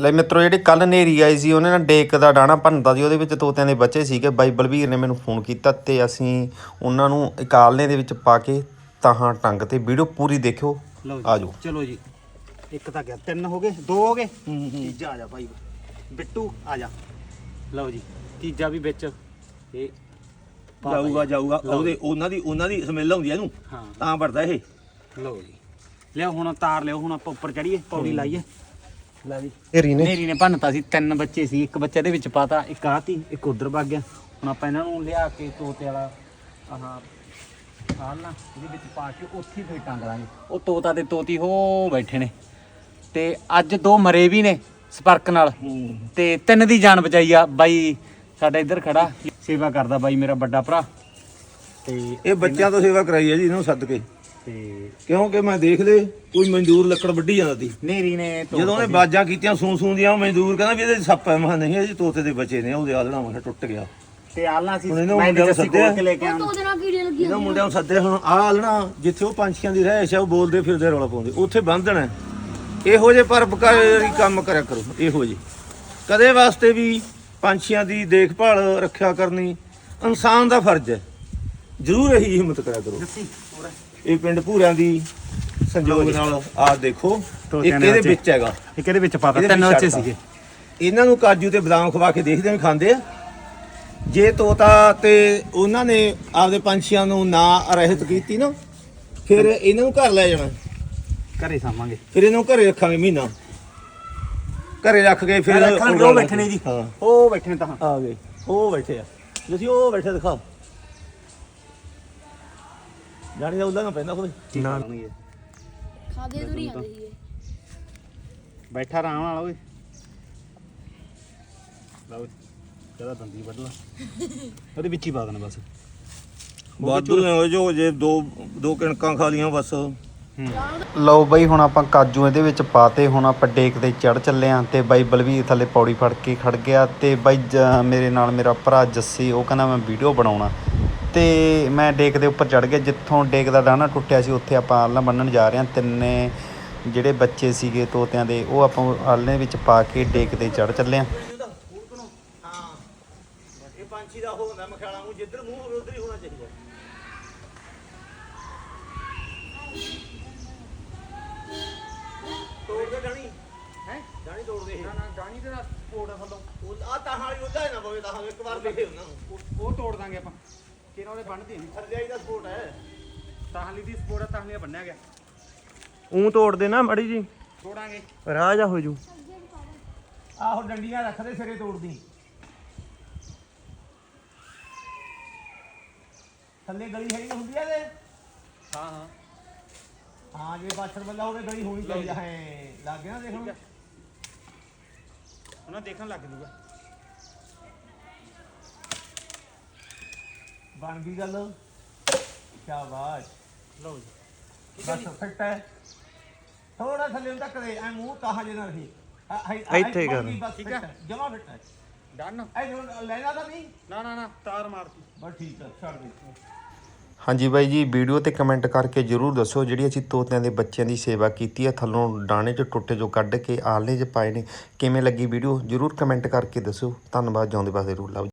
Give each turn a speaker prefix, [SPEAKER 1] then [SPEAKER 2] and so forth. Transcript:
[SPEAKER 1] ਲੈ ਮਿੱਤਰੋ ਜਿਹੜੀ ਕੱਲ ਨੇਰੀ ਆਈ ਸੀ ਉਹਨੇ ਨਾ ਡੇਕ ਦਾ ਡਾਣਾ ਭੰਨਤਾ ਸੀ ਉਹਦੇ ਵਿੱਚ ਤੋਤਿਆਂ ਦੇ ਬੱਚੇ ਸੀਗੇ। ਬਾਈ ਬਲਵੀਰ ਨੇ ਮੈਨੂੰ ਫੋਨ ਕੀਤਾ ਤੇ ਅਸੀਂ ਉਹਨਾਂ ਨੂੰ ਇਕਾਲਨੇ ਦੇ ਵਿੱਚ ਪਾ ਕੇ ਤਾਹਾਂ ਟੰਗ ਤੇ ਵੀਡੀਓ ਪੂਰੀ ਦੇਖਿਓ।
[SPEAKER 2] ਲਓ
[SPEAKER 1] ਆ ਜਾਓ
[SPEAKER 2] ਚਲੋ ਜੀ। ਇੱਕ ਤਾਂ ਗਿਆ ਤਿੰਨ ਹੋ ਗਏ ਦੋ ਹੋ ਗਏ? ਤੀਜਾ ਆ ਜਾ ਭਾਈ। ਬਿੱਟੂ ਆ ਜਾ। ਲਓ ਜੀ ਤੀਜਾ ਵੀ ਵਿੱਚ। ਇਹ ਪਾ।
[SPEAKER 3] ਜਾਊਗਾ ਜਾਊਗਾ।
[SPEAKER 2] ਲਓ
[SPEAKER 3] ਉਹਦੇ ਉਹਨਾਂ ਦੀ ਉਹਨਾਂ ਦੀ ਸਮੈਲ ਆਉਂਦੀ ਆ ਇਹਨੂੰ।
[SPEAKER 2] ਹਾਂ।
[SPEAKER 3] ਤਾਂ ਵੜਦਾ ਇਹ।
[SPEAKER 2] ਲਓ ਜੀ। ਲਿਓ ਹੁਣ ਤਾਰ ਲਿਓ ਹੁਣ ਆਪਾਂ ਉੱਪਰ ਚੜੀਏ ਪੌੜੀ ਲਾਈਏ। ਲੈ ਜੀ
[SPEAKER 1] ਨੇਰੀ ਨੇ।
[SPEAKER 2] ਮੇਰੀ ਨੇ ਭੰਨਤਾ ਸੀ ਤਿੰਨ ਬੱਚੇ ਸੀ ਇੱਕ ਬੱਚੇ ਦੇ ਵਿੱਚ ਪਾਤਾ ਇੱਕ ਆਤੀ ਇੱਕ ਉਧਰ ਵਗ ਗਿਆ। ਹੁਣ ਆਪਾਂ ਇਹਨਾਂ ਨੂੰ ਲਿਆ ਕੇ ਤੋਤੇ ਵਾਲਾ ਆਹ ਨਾ ਇਹਦੇ ਵਿੱਚ ਪਾ ਕੇ ਉੱਥੇ ਫੇਰ ਟੰਗ ਲਾਂਗੇ। ਉਹ ਤੋਤਾ ਤੇ ਤੋਤੀ ਹੋ ਬੈਠੇ ਨੇ। ਤੇ ਅੱਜ ਦੋ ਮਰੇ ਵੀ ਨੇ ਸਪਰਕ ਨਾਲ। ਤੇ ਤਿੰਨ ਦੀ ਜਾਨ ਬਚਾਈ ਆ। ਬਾਈ ਸਾਡਾ ਇੱਧਰ ਖੜਾ ਸੇਵਾ ਕਰਦਾ ਬਾਈ ਮੇਰਾ ਵੱਡਾ ਭਰਾ। ਤੇ
[SPEAKER 3] ਇਹ ਬੱਚਿਆਂ ਤੋਂ ਸੇਵਾ ਕਰਾਈ ਹੈ ਜੀ ਇਹਨੂੰ ਸੱਦ ਕੇ।
[SPEAKER 2] ਤੇ
[SPEAKER 3] ਕਿਉਂਕਿ ਮੈਂ ਦੇਖ ਲੇ ਕੋਈ ਮਜ਼ਦੂਰ ਲੱਕੜ ਵੱਢੀ ਜਾਂਦਾ। ਸੀ
[SPEAKER 2] ਨੇਰੀ ਨੇ
[SPEAKER 3] ਜਦੋਂ ਉਹਨੇ ਬਾਜਾਂ ਕੀਤੀਆਂ ਸੂ ਸੂ ਦੀਆਂ ਉਹ ਮਜ਼ਦੂਰ ਕਹਿੰਦਾ ਵੀ ਇਹਦੇ ਸੱਪ ਮੈਂ ਕਿਹਾ ਨਹੀਂ ਇਹ ਜੀ ਤੋਤੇ ਦੇ ਬੱਚੇ ਨੇ ਉਹਦੇ ਆਲਣਾ ਮੈਂ ਕਿਹਾ ਟੁੱਟ ਗਿਆ।
[SPEAKER 2] ਤੇ ਆਲਣਾ ਸੀ
[SPEAKER 3] ਹੁਣ ਇਹਨੂੰ
[SPEAKER 2] ਮੈਂ
[SPEAKER 3] ਮੁੰਡਿਆਂ ਨੂੰ
[SPEAKER 2] ਜੱਸੀ
[SPEAKER 3] ਸੱਦਿਆ।
[SPEAKER 2] ਕੋਲ ਕੇ ਲੈ ਕੇ ਆਉਂ
[SPEAKER 4] ਉਹਦੇ ਨਾਲ ਕੀੜੇ ਲੱਗੀ
[SPEAKER 3] ਇਹਨਾਂ ਮੁੰਡਿਆਂ ਨੂੰ ਸੱਦੇ ਹੁਣ ਆਹ ਆਲਣਾ ਜਿੱਥੇ ਉਹ ਪੰਛੀਆਂ ਦੀ ਰਹਿਸ਼ ਹੈ ਉਹ ਬੋਲਦੇ ਫਿਰਦੇ ਰੌਲਾ ਪਾਉਂਦੇ। ਉੱਥੇ ਬੰਧਣਾ ਇਹੋ ਜਿਹੇ ਪਰਪਕਾਰੀ ਕੰਮ ਕਰਿਆ ਕਰੋ ਇਹੋ ਜਿਹੇ। ਕਦੇ ਵਾਸਤੇ ਵੀ ਪੰਛੀਆਂ ਦੀ ਦੇਖਭਾਲ ਰੱਖਿਆ ਕਰਨੀ ਇਨਸਾਨ ਦਾ ਫਰਜ਼ ਹੈ। ਜ਼ਰੂਰ ਇਹੀ ਹਿੰਮਤ ਕਰਿਆ ਕਰੋ।
[SPEAKER 2] ਜੱਸੀ
[SPEAKER 3] ਇਹ ਪਿੰਡ ਭੂਰਿਆਂ ਦੀ ਸੰਜੋਗ ਨਾਲ ਆਹ ਦੇਖੋ। ਇੱਕ
[SPEAKER 2] ਤੋਤਿਆਂ ਦੇ
[SPEAKER 3] ਇਹਦੇ
[SPEAKER 2] ਬੱਚੇ।
[SPEAKER 3] ਵਿੱਚ ਹੈਗਾ।
[SPEAKER 2] ਇੱਕ ਇਹਦੇ ਵਿੱਚ ਪਾਤਾ ਤਿੰਨ ਬੱਚੇ। ਸੀਗੇ।
[SPEAKER 3] ਇਹਨਾਂ ਨੂੰ ਕਾਜੂ ਤੇ ਬਦਾਮ ਖਵਾ ਕੇ ਦੇਖਦੇ ਵੀ ਖਾਂਦੇ ਆ। ਜੇ ਤੋਤਾ ਤੇ ਉਹਨਾਂ ਨੇ ਆਪਦੇ ਪੰਛੀਆਂ ਨੂੰ ਨਾ ਰਹਿਤ ਕੀਤੀ ਨਾ ਫਿਰ ਇਹਨਾਂ ਨੂੰ ਘਰ ਲੈ ਜਾਣਾ।
[SPEAKER 2] ਘਰੇ ਸਾਵਾਂਗੇ
[SPEAKER 3] ਫਿਰ ਇਹਨਾਂ ਨੂੰ ਘਰੇ ਰੱਖਾਂਗੇ ਮਹੀਨਾ। ਘਰੇ ਰੱਖ ਕੇ ਫਿਰ
[SPEAKER 2] ਉਹ ਬੈਠਣੇ ਜੀ। ਉਹ ਬੈਠਣੇ ਤਾਂ
[SPEAKER 3] ਆ ਗਏ। ਉਹ ਬੈਠੇ ਆ। ਤੁਸੀਂ ਉਹ ਬੈਠੇ ਦਿਖਾ ਜਾਣੀ ਦਾ ਉਹਦਾ ਨਾ ਪੈਂਦਾ ਕੋਈ।
[SPEAKER 4] ਖਾਦੇ ਦੂਰੀ ਆਉਂਦੇ ਸੀਗੇ
[SPEAKER 2] ਬੈਠਾ ਆਰਾਮ ਨਾਲ ਓਏ। ਲਓ ਜਦਾ ਦੰਦੀ ਵੱਢ ਲਾ। ਉਹਦੇ ਵਿੱਚ ਹੀ ਪਾ ਦੇਣਾ ਬਸ।
[SPEAKER 3] ਵਾਧੂ ਨੇ ਉਹ ਜੋ ਜੇ ਦੋ ਦੋ ਕਣਕਾਂ ਖਾ ਲੀਆਂ ਬਸ।
[SPEAKER 1] ਲਓ ਬਈ ਹੁਣ ਆਪਾਂ ਕਾਜੂ ਇਹਦੇ ਵਿੱਚ ਪਾਤੇ ਹੁਣ ਆਪਾਂ ਡੇਕ ਤੇ ਚੜ ਚੱਲੇ ਆਂ ਤੇ ਬਾਈ ਬਲਵੀਰ ਥੱਲੇ ਪੌੜੀ ਫੜ ਕੇ ਖੜ ਗਿਆ ਤੇ ਬਾਈ ਜ- ਮੇਰੇ ਨਾਲ ਮੇਰਾ ਭਰਾ ਜੱਸੀ ਉਹ ਕਹਿੰਦਾ ਮੈਂ ਵੀਡੀਓ ਬਣਾਉਣਾ। ਤੇ ਮੈਂ ਡੇਕ ਦੇ ਉੱਪਰ ਚੜ ਗਿਆ ਜਿੱਥੋਂ ਡੇਕ ਦਾ ਡਾਣਾ ਟੁੱਟਿਆ ਸੀ ਉੱਥੇ ਆਪਾਂ ਆਲਣਾ ਬੰਨਣ ਜਾ ਰਹੇ ਹਾਂ। ਤਿੰਨੇ ਜਿਹੜੇ ਬੱਚੇ ਸੀਗੇ ਤੋਤਿਆਂ ਦੇ ਉਹ ਆਪਾਂ ਆਲਣੇ ਵਿੱਚ ਪਾ ਕੇ ਡੇਕ ਤੇ ਚੜ ਚੱਲੇ ਆਂ
[SPEAKER 3] ਹਾਂ। ਇਹ ਪੰਛੀ ਦਾ ਹੁੰਦਾ ਮਖਿਆਲਾ ਮੂੰਹ ਜਿੱਧਰ ਮੂੰਹ ਹੋਵੇ ਉਧਰ ਹੀ ਹੋਣਾ ਚਾਹੀਦਾ। ਤੋੜ ਦੇ ਡਾਣੀ
[SPEAKER 2] ਹੈ?
[SPEAKER 3] ਡਾਣੀ ਤੋੜ ਦੇ
[SPEAKER 2] ਨਾ ਨਾ ਦੇ ਥੱਲੋਂ।
[SPEAKER 3] ਆ ਤਾਂ ਵਾਲੀ ਉਹਦਾ ਹੀ ਨਾ ਪਵੇ ਤਾਂ ਇੱਕ ਵਾਰ ਦੇਖੇ ਉਹਨਾਂ ਨੂੰ।
[SPEAKER 2] ਉਹ ਤੋੜ ਦਾਂਗੇ ਆਪਾਂ। ਕਿਹਨਾਂ ਉਹਦੇ ਬੰਨਦੇ ਨਹੀਂ?
[SPEAKER 3] ਥੱਲੇ ਦਾ ਸਪੋਰਟ ਹੈ।
[SPEAKER 2] ਤਾਹਲੀ ਦੀ ਸਪੋਰਟ ਆ ਤਾਹਲੀਆਂ ਬੰਨਿਆ ਗਿਆ।
[SPEAKER 3] ਉਹ ਤੋੜ ਦੇ ਨਾ ਮੜੀ ਜੀ।
[SPEAKER 2] ਤੋੜਾਂਗੇ।
[SPEAKER 3] ਰਾਜਾ ਹੋ ਜੂ। ਆਹੋ ਡੰਡੀਆਂ ਰੱਖਦੇ ਸਿਰੇ ਤੋੜਦੀ। ਥੱਲੇ ਗਲੀ ਹੈ ਹੁੰਦੀ ਆ ਇਹਦੇ।
[SPEAKER 2] ਹਾਂ ਹਾਂ।
[SPEAKER 3] ਹਾਂ ਜੇ ਬਾਛੜ ਬੱਲਾ ਹੋਵੇ ਗਲੀ ਹੋਣੀ ਚਾਹੀਦੀ ਹੈ ਲੱਗ ਗਿਆ ਨਾ ਦੇਖਣ
[SPEAKER 2] ਉਹਨਾਂ ਦੇਖਣ ਲੱਗ ਜੂਗਾ।
[SPEAKER 3] ਬਣ ਗਈ ਗੱਲ। ਸ਼ਾਬਾਸ਼।
[SPEAKER 2] ਲਓ ਜੀ।
[SPEAKER 3] ਬਸ ਫਿੱਟ ਹੈ। ਥੋੜਾ ਥੱਲੇ ਨੂੰ ਤੱਕ ਦੇ ਐ ਮੂੰਹ ਤਾਹਾ ਜੇ ਨਾ ਰਹੀ
[SPEAKER 1] ਇੱਥੇ ਕਰ।
[SPEAKER 2] ਠੀਕ ਹੈ।
[SPEAKER 3] ਜਮਾ ਫਿੱਟ ਹੈ।
[SPEAKER 2] ਡਨ
[SPEAKER 3] ਐ ਜੋ ਲੈਣਾ ਤਾਂ ਨਹੀਂ?
[SPEAKER 2] ਨਾ ਨਾ ਨਾ ਤਾਰ ਮਾਰਤੀ।
[SPEAKER 3] ਬਸ ਠੀਕ ਹੈ ਛੱਡ ਦੇ।
[SPEAKER 1] ਹਾਂਜੀ ਬਾਈ ਜੀ ਵੀਡੀਓ ਤੇ ਕਮੈਂਟ ਕਰਕੇ ਜਰੂਰ ਦੱਸੋ ਜਿਹੜੀ ਅਸੀਂ ਤੋਤਿਆਂ ਦੇ ਬੱਚਿਆਂ ਦੀ ਸੇਵਾ ਕੀਤੀ ਹੈ ਥੱਲੋਂ ਡਾਣੇ 'ਚ ਟੁੱਟੇ ਜੋ ਕੱਢ ਕੇ ਆਲਣੇ 'ਚ ਪਾਏ ਨੇ। ਕਿਵੇਂ ਲੱਗੀ ਵੀਡੀਓ? ਜਰੂਰ ਕਮੈਂਟ ਕਰਕੇ ਦੱਸੋ। ਧੰਨਵਾਦ ਜਿਉਂਦੇ ਪਾਸੇ ਰੂਲ ਲਵ